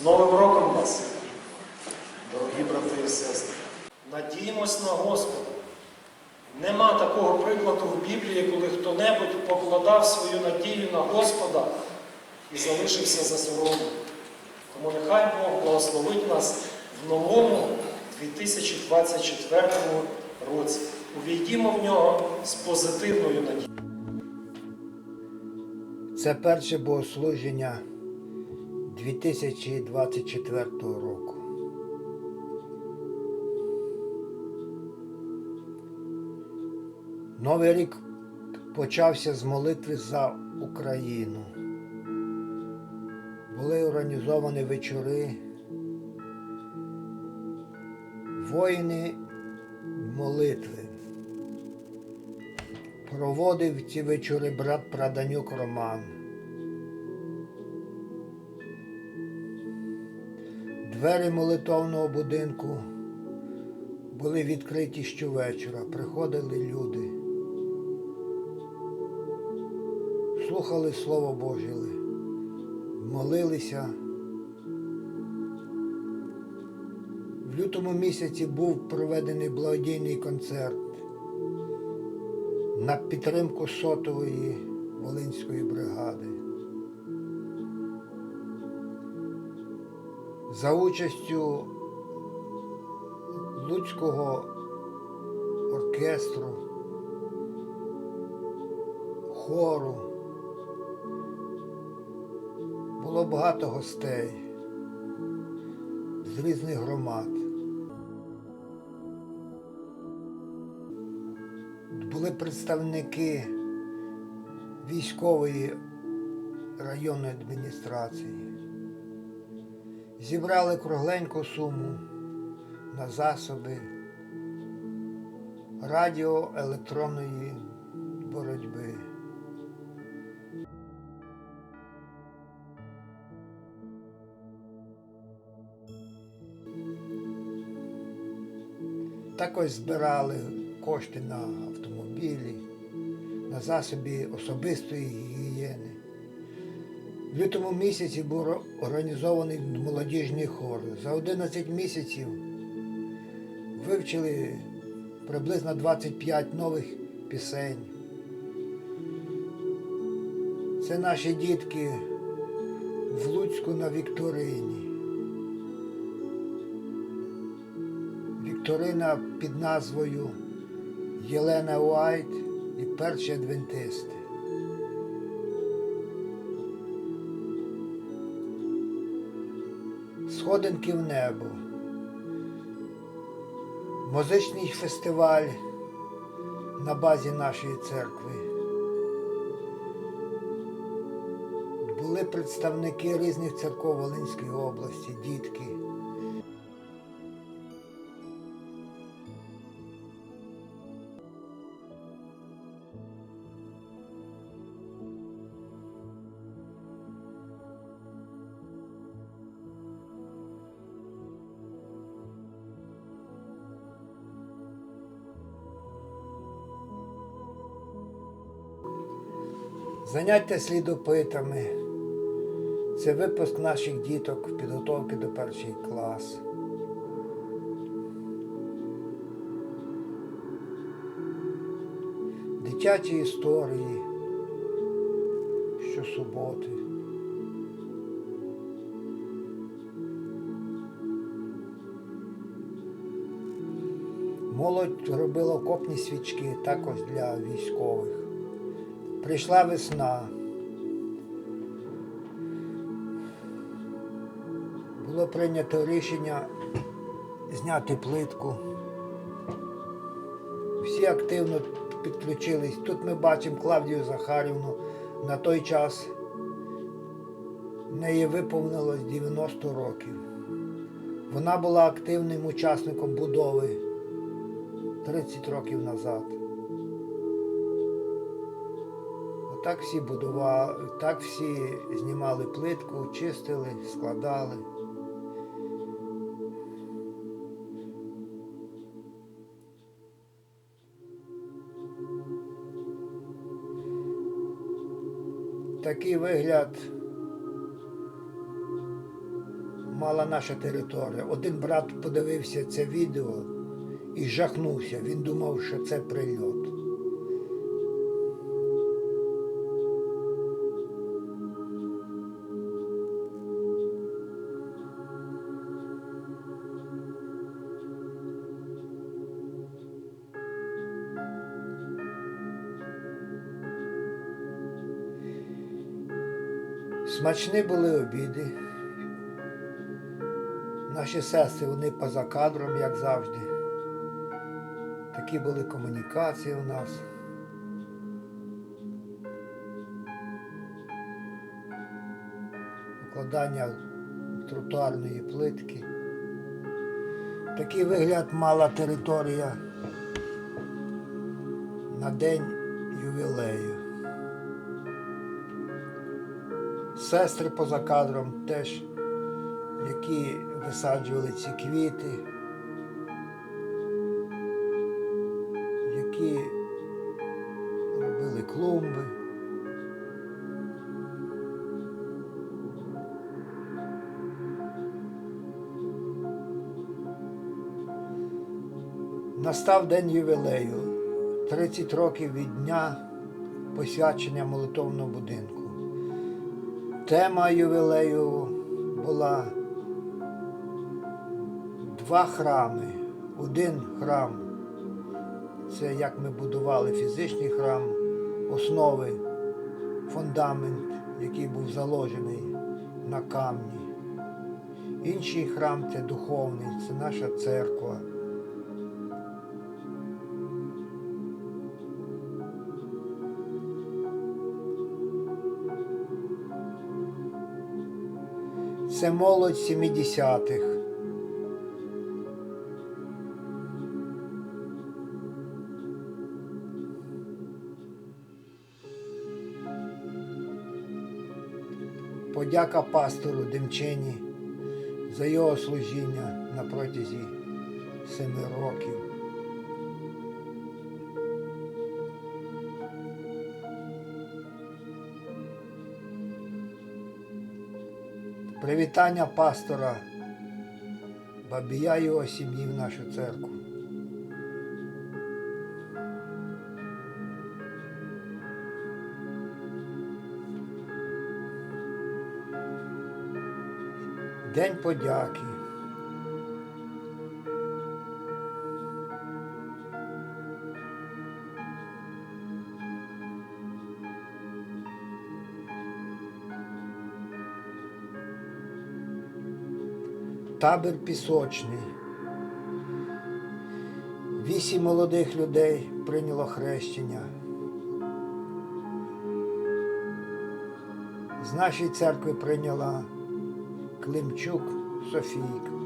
З Новим роком вас, дорогі брати і сестри. Надіємось на Господа. Нема такого прикладу в Біблії, коли хто-небудь покладав свою надію на Господа і залишився за сорому. Тому нехай Бог благословить нас в новому 2024 році. Увійдімо в нього з позитивною надією. Це перше богослуження 2024 року. Новий рік почався з молитви за Україну. Були організовані вечори. Воїни молитви. Проводив ці вечори брат Праданюк Роман. Двері молитовного будинку були відкриті щовечора. Приходили люди. Слухали Слово Боже, молилися. В лютому місяці був проведений благодійний концерт на підтримку сотової Волинської бригади. За участю Луцького оркестру, хору. Було багато гостей з різних громад. були представники військової районної адміністрації. Зібрали кругленьку суму на засоби радіоелектронної боротьби. Також збирали кошти на автомобілі, на засоби особистої гігієни. В лютому місяці був ро- організований молодіжний хор. За 11 місяців вивчили приблизно 25 нових пісень. Це наші дітки в Луцьку на Вікторині. Вікторина під назвою Єлена Уайт і перші адвентисти. Сходинки в небо. Музичний фестиваль на базі нашої церкви. Були представники різних церков Волинської області, дітки. Заняття слідопитами. Це випуск наших діток, в підготовки до перший клас. Дитячі історії щосуботи. Молодь робила окопні свічки також для військових. Прийшла весна. Було прийнято рішення зняти плитку. Всі активно підключились. Тут ми бачимо Клавдію Захарівну. На той час неї виповнилось 90 років. Вона була активним учасником будови 30 років назад. Отак всі будували, так всі знімали плитку, чистили, складали. Такий вигляд мала наша територія. Один брат подивився це відео і жахнувся. Він думав, що це прильот. Смачні були обіди. Наші сестри, вони поза кадром, як завжди. Такі були комунікації у нас. Укладання тротуарної плитки. Такий вигляд мала територія на день ювілею. Сестри поза кадром теж, які висаджували ці квіти, які робили клумби. Настав день ювілею, 30 років від дня посвячення молитовного будинку. Тема ювілею була два храми. Один храм це як ми будували фізичний храм, основи, фундамент, який був заложений на камні. Інший храм це духовний, це наша церква. Це молодь 70-х. Подяка пастору Демчині за його служіння на протязі семи років. Привітання пастора Бабія і його сім'ї в нашу церкву. День подяки. Табір пісочний. Вісім молодих людей прийняло хрещення. З нашої церкви прийняла Климчук Софійка.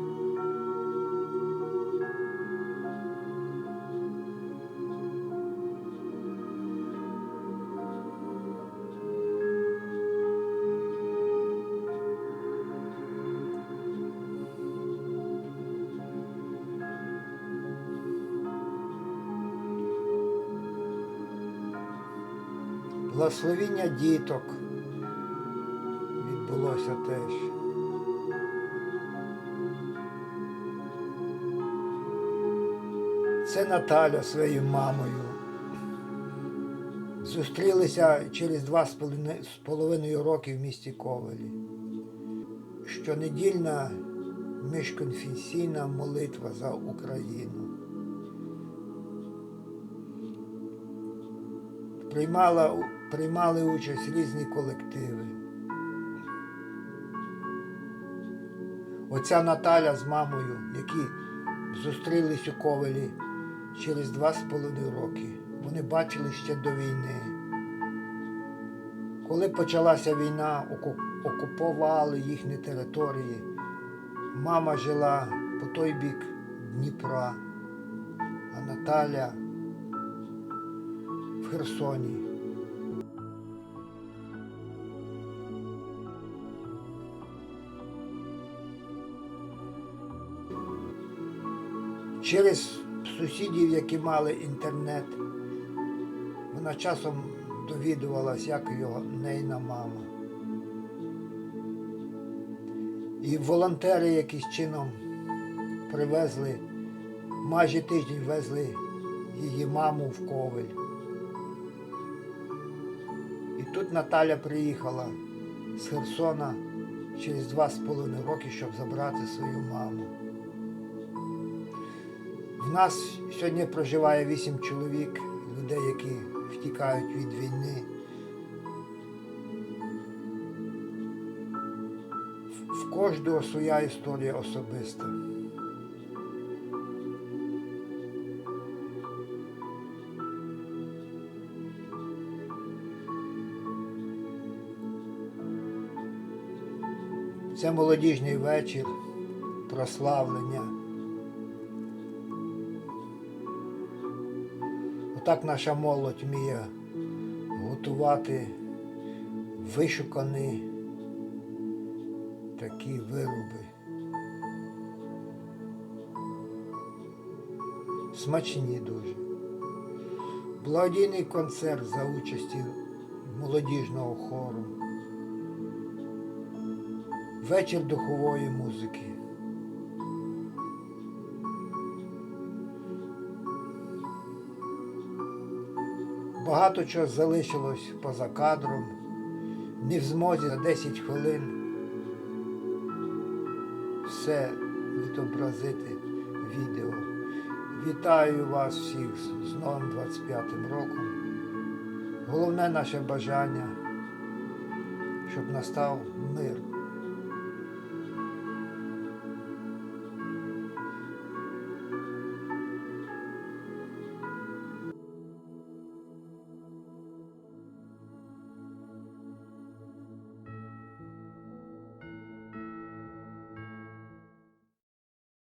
Благословіння діток відбулося теж. Це Наталя своєю мамою. Зустрілися через два з половиною роки в місті Ковелі. Щонедільна міжконфесійна молитва за Україну. Приймала, приймали участь різні колективи. Оця Наталя з мамою, які зустрілись у Ковелі через два з половиною роки. Вони бачили ще до війни. Коли почалася війна, окупували їхні території. Мама жила по той бік Дніпра, а Наталя в Херсоні. Через сусідів, які мали інтернет, вона часом довідувалась, як його нейна мама. І волонтери якийсь чином привезли, майже тиждень везли її маму в Ковель. І тут Наталя приїхала з Херсона через два з половиною роки, щоб забрати свою маму. В нас сьогодні проживає вісім чоловік, людей, які втікають від війни. В- кожного своя історія особиста. Це молодіжний вечір, прославлення. Отак наша молодь вміє готувати вишукані такі вироби. Смачні дуже. Благодійний концерт за участі молодіжного хору. Вечір духової музики. Багато чого залишилось поза кадром, не в змозі за 10 хвилин все відобразити відео. Вітаю вас всіх з- новим 25 роком. Головне наше бажання, щоб настав мир